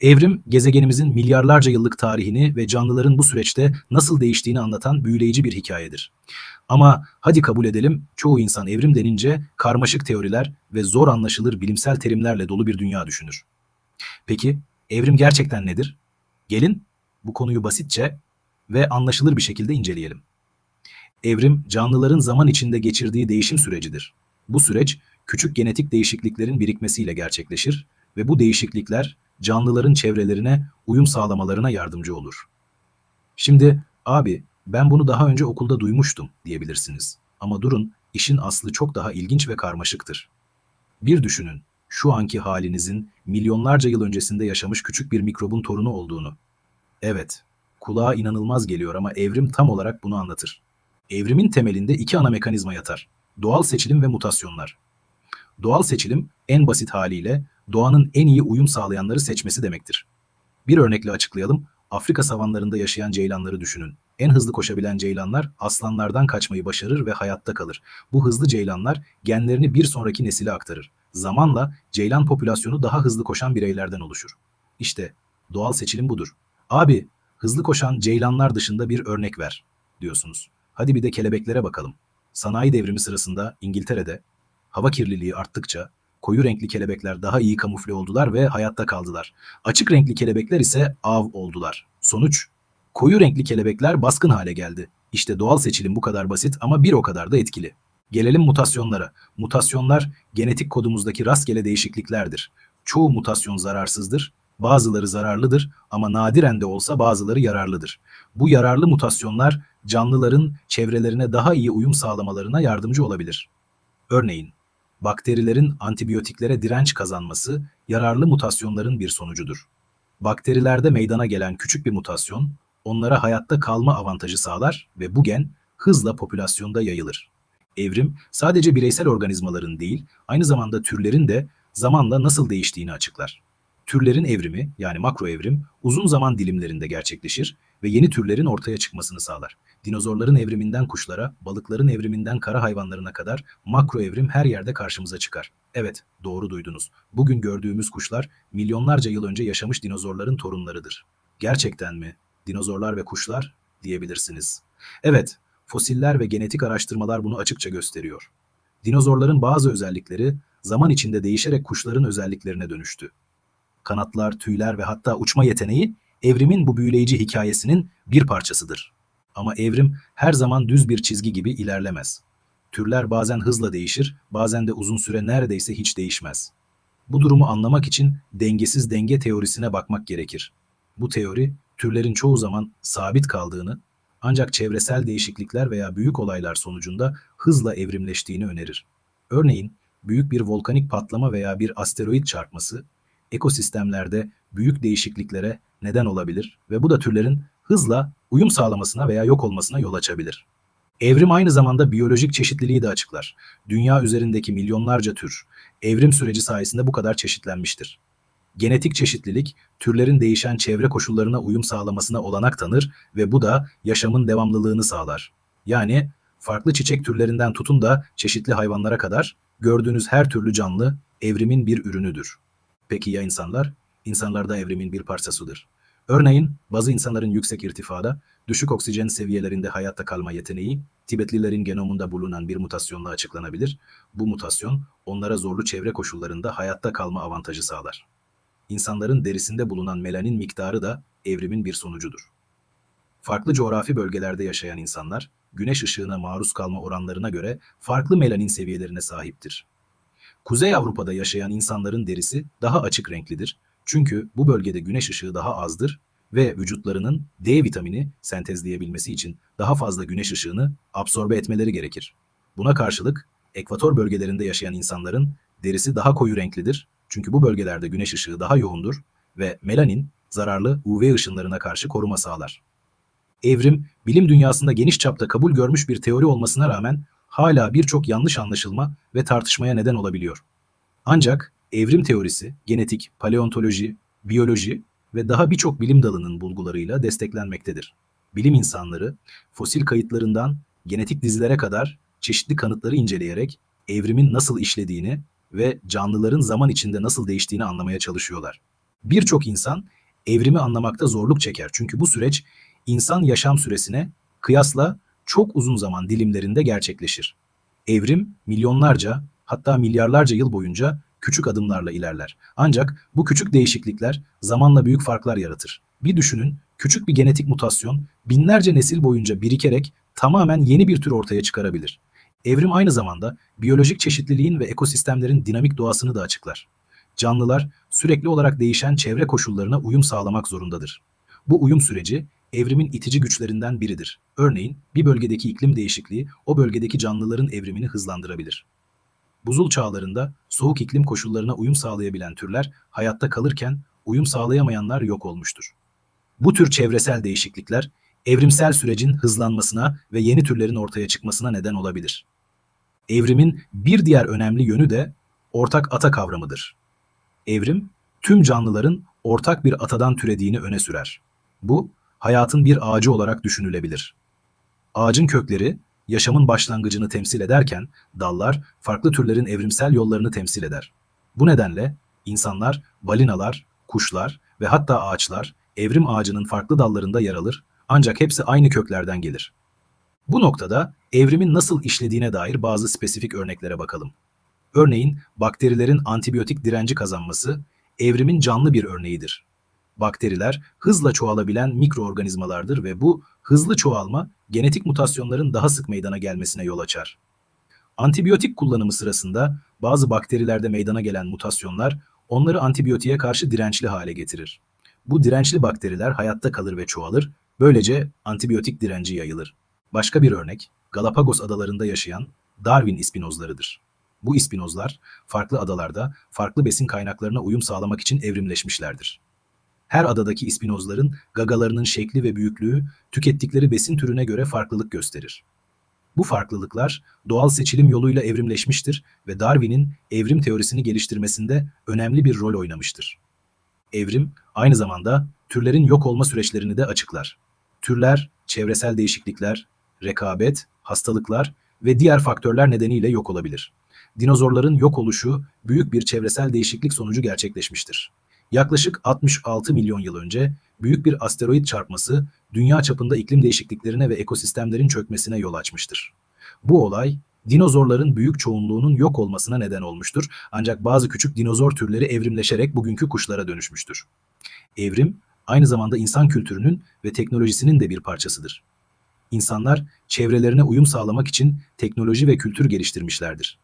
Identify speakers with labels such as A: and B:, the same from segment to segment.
A: Evrim, gezegenimizin milyarlarca yıllık tarihini ve canlıların bu süreçte nasıl değiştiğini anlatan büyüleyici bir hikayedir. Ama hadi kabul edelim, çoğu insan evrim denince karmaşık teoriler ve zor anlaşılır bilimsel terimlerle dolu bir dünya düşünür. Peki, evrim gerçekten nedir? Gelin bu konuyu basitçe ve anlaşılır bir şekilde inceleyelim. Evrim, canlıların zaman içinde geçirdiği değişim sürecidir. Bu süreç, küçük genetik değişikliklerin birikmesiyle gerçekleşir ve bu değişiklikler canlıların çevrelerine uyum sağlamalarına yardımcı olur. Şimdi, abi ben bunu daha önce okulda duymuştum diyebilirsiniz. Ama durun, işin aslı çok daha ilginç ve karmaşıktır. Bir düşünün, şu anki halinizin milyonlarca yıl öncesinde yaşamış küçük bir mikrobun torunu olduğunu. Evet, kulağa inanılmaz geliyor ama evrim tam olarak bunu anlatır. Evrimin temelinde iki ana mekanizma yatar. Doğal seçilim ve mutasyonlar. Doğal seçilim en basit haliyle doğanın en iyi uyum sağlayanları seçmesi demektir. Bir örnekle açıklayalım. Afrika savanlarında yaşayan ceylanları düşünün. En hızlı koşabilen ceylanlar aslanlardan kaçmayı başarır ve hayatta kalır. Bu hızlı ceylanlar genlerini bir sonraki nesile aktarır. Zamanla ceylan popülasyonu daha hızlı koşan bireylerden oluşur. İşte doğal seçilim budur. Abi, hızlı koşan ceylanlar dışında bir örnek ver diyorsunuz. Hadi bir de kelebeklere bakalım. Sanayi devrimi sırasında İngiltere'de hava kirliliği arttıkça koyu renkli kelebekler daha iyi kamufle oldular ve hayatta kaldılar. Açık renkli kelebekler ise av oldular. Sonuç, koyu renkli kelebekler baskın hale geldi. İşte doğal seçilim bu kadar basit ama bir o kadar da etkili. Gelelim mutasyonlara. Mutasyonlar genetik kodumuzdaki rastgele değişikliklerdir. Çoğu mutasyon zararsızdır, bazıları zararlıdır ama nadiren de olsa bazıları yararlıdır. Bu yararlı mutasyonlar canlıların çevrelerine daha iyi uyum sağlamalarına yardımcı olabilir. Örneğin, bakterilerin antibiyotiklere direnç kazanması yararlı mutasyonların bir sonucudur. Bakterilerde meydana gelen küçük bir mutasyon onlara hayatta kalma avantajı sağlar ve bu gen hızla popülasyonda yayılır. Evrim sadece bireysel organizmaların değil, aynı zamanda türlerin de zamanla nasıl değiştiğini açıklar. Türlerin evrimi yani makro evrim uzun zaman dilimlerinde gerçekleşir ve yeni türlerin ortaya çıkmasını sağlar. Dinozorların evriminden kuşlara, balıkların evriminden kara hayvanlarına kadar makro evrim her yerde karşımıza çıkar. Evet, doğru duydunuz. Bugün gördüğümüz kuşlar milyonlarca yıl önce yaşamış dinozorların torunlarıdır. Gerçekten mi? Dinozorlar ve kuşlar diyebilirsiniz. Evet, fosiller ve genetik araştırmalar bunu açıkça gösteriyor. Dinozorların bazı özellikleri zaman içinde değişerek kuşların özelliklerine dönüştü. Kanatlar, tüyler ve hatta uçma yeteneği evrimin bu büyüleyici hikayesinin bir parçasıdır. Ama evrim her zaman düz bir çizgi gibi ilerlemez. Türler bazen hızla değişir, bazen de uzun süre neredeyse hiç değişmez. Bu durumu anlamak için dengesiz denge teorisine bakmak gerekir. Bu teori türlerin çoğu zaman sabit kaldığını ancak çevresel değişiklikler veya büyük olaylar sonucunda hızla evrimleştiğini önerir. Örneğin büyük bir volkanik patlama veya bir asteroid çarpması ekosistemlerde büyük değişikliklere neden olabilir ve bu da türlerin hızla uyum sağlamasına veya yok olmasına yol açabilir. Evrim aynı zamanda biyolojik çeşitliliği de açıklar. Dünya üzerindeki milyonlarca tür evrim süreci sayesinde bu kadar çeşitlenmiştir. Genetik çeşitlilik, türlerin değişen çevre koşullarına uyum sağlamasına olanak tanır ve bu da yaşamın devamlılığını sağlar. Yani farklı çiçek türlerinden tutun da çeşitli hayvanlara kadar gördüğünüz her türlü canlı evrimin bir ürünüdür. Peki ya insanlar? İnsanlar da evrimin bir parçasıdır. Örneğin bazı insanların yüksek irtifada, düşük oksijen seviyelerinde hayatta kalma yeteneği, Tibetlilerin genomunda bulunan bir mutasyonla açıklanabilir. Bu mutasyon onlara zorlu çevre koşullarında hayatta kalma avantajı sağlar. İnsanların derisinde bulunan melanin miktarı da evrimin bir sonucudur. Farklı coğrafi bölgelerde yaşayan insanlar, güneş ışığına maruz kalma oranlarına göre farklı melanin seviyelerine sahiptir. Kuzey Avrupa'da yaşayan insanların derisi daha açık renklidir. Çünkü bu bölgede güneş ışığı daha azdır ve vücutlarının D vitamini sentezleyebilmesi için daha fazla güneş ışığını absorbe etmeleri gerekir. Buna karşılık ekvator bölgelerinde yaşayan insanların derisi daha koyu renklidir. Çünkü bu bölgelerde güneş ışığı daha yoğundur ve melanin zararlı UV ışınlarına karşı koruma sağlar. Evrim, bilim dünyasında geniş çapta kabul görmüş bir teori olmasına rağmen hala birçok yanlış anlaşılma ve tartışmaya neden olabiliyor. Ancak evrim teorisi, genetik, paleontoloji, biyoloji ve daha birçok bilim dalının bulgularıyla desteklenmektedir. Bilim insanları fosil kayıtlarından genetik dizilere kadar çeşitli kanıtları inceleyerek evrimin nasıl işlediğini ve canlıların zaman içinde nasıl değiştiğini anlamaya çalışıyorlar. Birçok insan evrimi anlamakta zorluk çeker. Çünkü bu süreç insan yaşam süresine kıyasla çok uzun zaman dilimlerinde gerçekleşir. Evrim milyonlarca hatta milyarlarca yıl boyunca küçük adımlarla ilerler. Ancak bu küçük değişiklikler zamanla büyük farklar yaratır. Bir düşünün, küçük bir genetik mutasyon binlerce nesil boyunca birikerek tamamen yeni bir tür ortaya çıkarabilir. Evrim aynı zamanda biyolojik çeşitliliğin ve ekosistemlerin dinamik doğasını da açıklar. Canlılar sürekli olarak değişen çevre koşullarına uyum sağlamak zorundadır. Bu uyum süreci evrimin itici güçlerinden biridir. Örneğin bir bölgedeki iklim değişikliği o bölgedeki canlıların evrimini hızlandırabilir. Buzul çağlarında soğuk iklim koşullarına uyum sağlayabilen türler hayatta kalırken uyum sağlayamayanlar yok olmuştur. Bu tür çevresel değişiklikler evrimsel sürecin hızlanmasına ve yeni türlerin ortaya çıkmasına neden olabilir. Evrimin bir diğer önemli yönü de ortak ata kavramıdır. Evrim, tüm canlıların ortak bir atadan türediğini öne sürer. Bu, hayatın bir ağacı olarak düşünülebilir. Ağacın kökleri, yaşamın başlangıcını temsil ederken, dallar, farklı türlerin evrimsel yollarını temsil eder. Bu nedenle, insanlar, balinalar, kuşlar ve hatta ağaçlar, evrim ağacının farklı dallarında yer alır, ancak hepsi aynı köklerden gelir. Bu noktada evrimin nasıl işlediğine dair bazı spesifik örneklere bakalım. Örneğin bakterilerin antibiyotik direnci kazanması evrimin canlı bir örneğidir. Bakteriler hızla çoğalabilen mikroorganizmalardır ve bu hızlı çoğalma genetik mutasyonların daha sık meydana gelmesine yol açar. Antibiyotik kullanımı sırasında bazı bakterilerde meydana gelen mutasyonlar onları antibiyotiğe karşı dirençli hale getirir. Bu dirençli bakteriler hayatta kalır ve çoğalır, böylece antibiyotik direnci yayılır. Başka bir örnek, Galapagos adalarında yaşayan Darwin ispinozlarıdır. Bu ispinozlar farklı adalarda farklı besin kaynaklarına uyum sağlamak için evrimleşmişlerdir. Her adadaki ispinozların gagalarının şekli ve büyüklüğü tükettikleri besin türüne göre farklılık gösterir. Bu farklılıklar doğal seçilim yoluyla evrimleşmiştir ve Darwin'in evrim teorisini geliştirmesinde önemli bir rol oynamıştır. Evrim aynı zamanda türlerin yok olma süreçlerini de açıklar. Türler, çevresel değişiklikler, rekabet, hastalıklar ve diğer faktörler nedeniyle yok olabilir. Dinozorların yok oluşu büyük bir çevresel değişiklik sonucu gerçekleşmiştir. Yaklaşık 66 milyon yıl önce büyük bir asteroid çarpması dünya çapında iklim değişikliklerine ve ekosistemlerin çökmesine yol açmıştır. Bu olay dinozorların büyük çoğunluğunun yok olmasına neden olmuştur ancak bazı küçük dinozor türleri evrimleşerek bugünkü kuşlara dönüşmüştür. Evrim aynı zamanda insan kültürünün ve teknolojisinin de bir parçasıdır. İnsanlar çevrelerine uyum sağlamak için teknoloji ve kültür geliştirmişlerdir.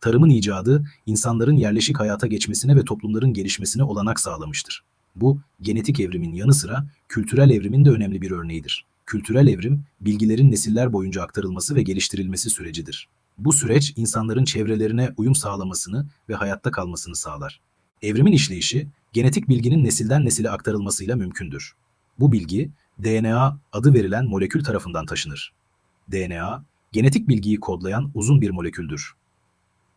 A: Tarımın icadı insanların yerleşik hayata geçmesine ve toplumların gelişmesine olanak sağlamıştır. Bu genetik evrimin yanı sıra kültürel evrimin de önemli bir örneğidir. Kültürel evrim bilgilerin nesiller boyunca aktarılması ve geliştirilmesi sürecidir. Bu süreç insanların çevrelerine uyum sağlamasını ve hayatta kalmasını sağlar. Evrimin işleyişi genetik bilginin nesilden nesile aktarılmasıyla mümkündür. Bu bilgi DNA adı verilen molekül tarafından taşınır. DNA, genetik bilgiyi kodlayan uzun bir moleküldür.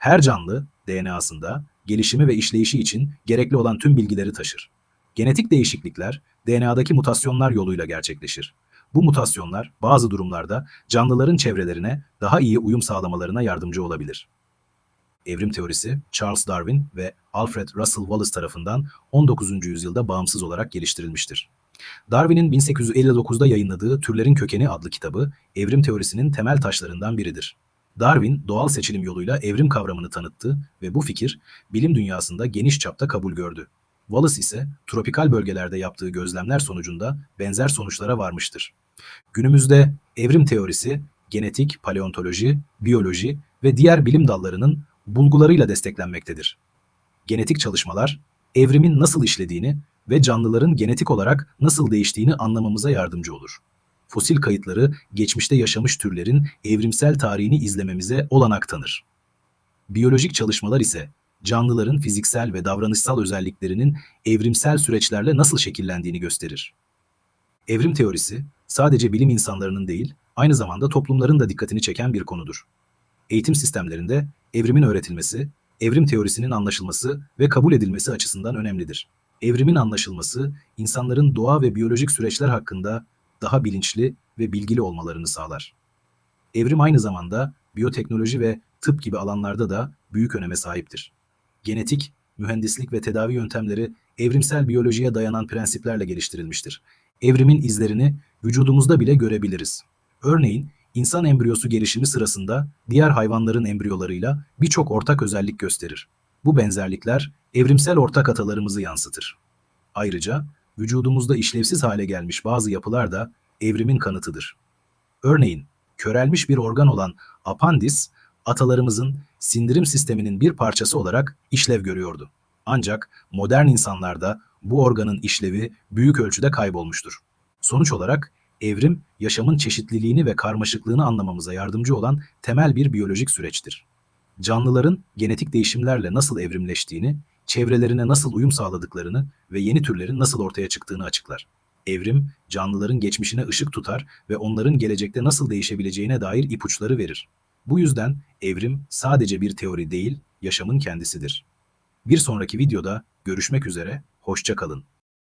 A: Her canlı DNA'sında gelişimi ve işleyişi için gerekli olan tüm bilgileri taşır. Genetik değişiklikler DNA'daki mutasyonlar yoluyla gerçekleşir. Bu mutasyonlar bazı durumlarda canlıların çevrelerine daha iyi uyum sağlamalarına yardımcı olabilir. Evrim teorisi Charles Darwin ve Alfred Russel Wallace tarafından 19. yüzyılda bağımsız olarak geliştirilmiştir. Darwin'in 1859'da yayınladığı Türlerin Kökeni adlı kitabı evrim teorisinin temel taşlarından biridir. Darwin doğal seçilim yoluyla evrim kavramını tanıttı ve bu fikir bilim dünyasında geniş çapta kabul gördü. Wallace ise tropikal bölgelerde yaptığı gözlemler sonucunda benzer sonuçlara varmıştır. Günümüzde evrim teorisi genetik, paleontoloji, biyoloji ve diğer bilim dallarının bulgularıyla desteklenmektedir. Genetik çalışmalar evrimin nasıl işlediğini ve canlıların genetik olarak nasıl değiştiğini anlamamıza yardımcı olur. Fosil kayıtları geçmişte yaşamış türlerin evrimsel tarihini izlememize olanak tanır. Biyolojik çalışmalar ise canlıların fiziksel ve davranışsal özelliklerinin evrimsel süreçlerle nasıl şekillendiğini gösterir. Evrim teorisi sadece bilim insanlarının değil, aynı zamanda toplumların da dikkatini çeken bir konudur. Eğitim sistemlerinde evrimin öğretilmesi, evrim teorisinin anlaşılması ve kabul edilmesi açısından önemlidir. Evrimin anlaşılması, insanların doğa ve biyolojik süreçler hakkında daha bilinçli ve bilgili olmalarını sağlar. Evrim aynı zamanda biyoteknoloji ve tıp gibi alanlarda da büyük öneme sahiptir. Genetik, mühendislik ve tedavi yöntemleri evrimsel biyolojiye dayanan prensiplerle geliştirilmiştir. Evrimin izlerini vücudumuzda bile görebiliriz. Örneğin insan embriyosu gelişimi sırasında diğer hayvanların embriyolarıyla birçok ortak özellik gösterir. Bu benzerlikler evrimsel ortak atalarımızı yansıtır. Ayrıca vücudumuzda işlevsiz hale gelmiş bazı yapılar da evrimin kanıtıdır. Örneğin körelmiş bir organ olan apandis, atalarımızın sindirim sisteminin bir parçası olarak işlev görüyordu. Ancak modern insanlarda bu organın işlevi büyük ölçüde kaybolmuştur. Sonuç olarak evrim, yaşamın çeşitliliğini ve karmaşıklığını anlamamıza yardımcı olan temel bir biyolojik süreçtir. Canlıların genetik değişimlerle nasıl evrimleştiğini, çevrelerine nasıl uyum sağladıklarını ve yeni türlerin nasıl ortaya çıktığını açıklar. Evrim, canlıların geçmişine ışık tutar ve onların gelecekte nasıl değişebileceğine dair ipuçları verir. Bu yüzden evrim sadece bir teori değil, yaşamın kendisidir. Bir sonraki videoda görüşmek üzere, hoşça kalın.